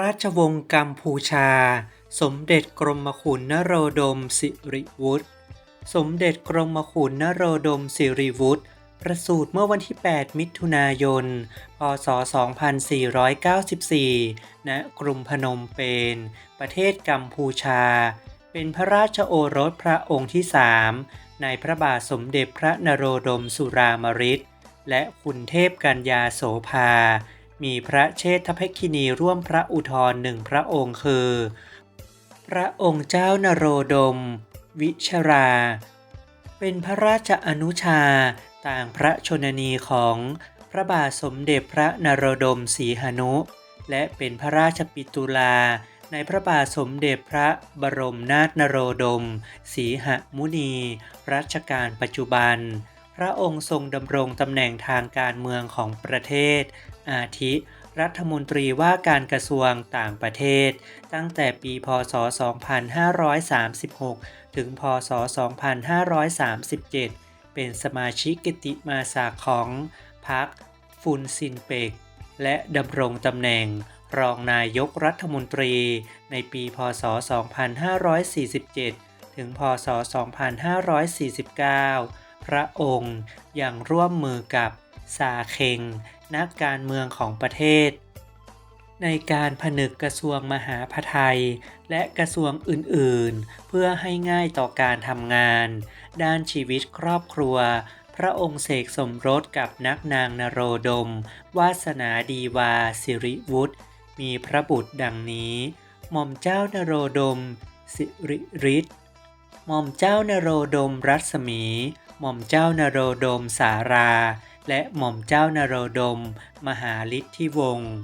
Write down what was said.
ราชวงศ์กัมพูชา สมเด็จกรมขุนนโรดมสิริวุฒิสมเด็จกรมขุนนโรดมสิริวุฒิประสูติเมื่อวันที่ 8 มิถุนายน พศ 2494 ณ กรุงพนมเปญ ประเทศกัมพูชา เป็นพระราชโอรสพระองค์ที่สามในพระบาทสมเด็จพระนโรดมสุรามริตและคุณเทพกัญญาโสภา มีพระเชษฐภคินีร่วมพระอุทธรหนึ่งพระองค์คือ พระองค์เจ้านโรดม วิชรา เป็นพระราชอนุชาต่างพระชนนีของพระบาทสมเด็จพระนโรดมศรีหนุ และเป็นพระราชปิตุลาในพระบาทสมเด็จพระบรมนาถนโรดมศรีหมุนี รัชกาลปัจจุบัน พระองค์ทรงดำรงตำแหน่งทางการเมืองของประเทศ อาทิ รัฐมนตรีว่าการกระทรวงต่างประเทศ ตั้งแต่ปีพศ 2536 ถึง พศ 2537 เป็นสมาชิกกิติมาศักดิ์ของพรรคฟุนซินเปก และดำรงตำแหน่งรองนายกรัฐมนตรีในปี พศ 2547 ถึง พศ 2549 พระองค์อยังร่วมมือกับซาเคงนักการเมืองของประเทศ ในการผนึกกระทรวงมหาพไทย และกระทรวงอื่นๆ เพื่อให้ง่ายต่อการทำงาน ด้านชีวิตครอบครัว พระองค์เสกสมรสกับนักนางนโรดม วาสนาดีวาสิริวุฒมีพระบุตรดังนี้ หม่อมเจ้านโรดม สิริริศ หม่อมเจ้านโรดมรัศมี หม่อมเจ้านโรดมสารา และหม่อมเจ้านโรดม มหาฤทธิวงศ์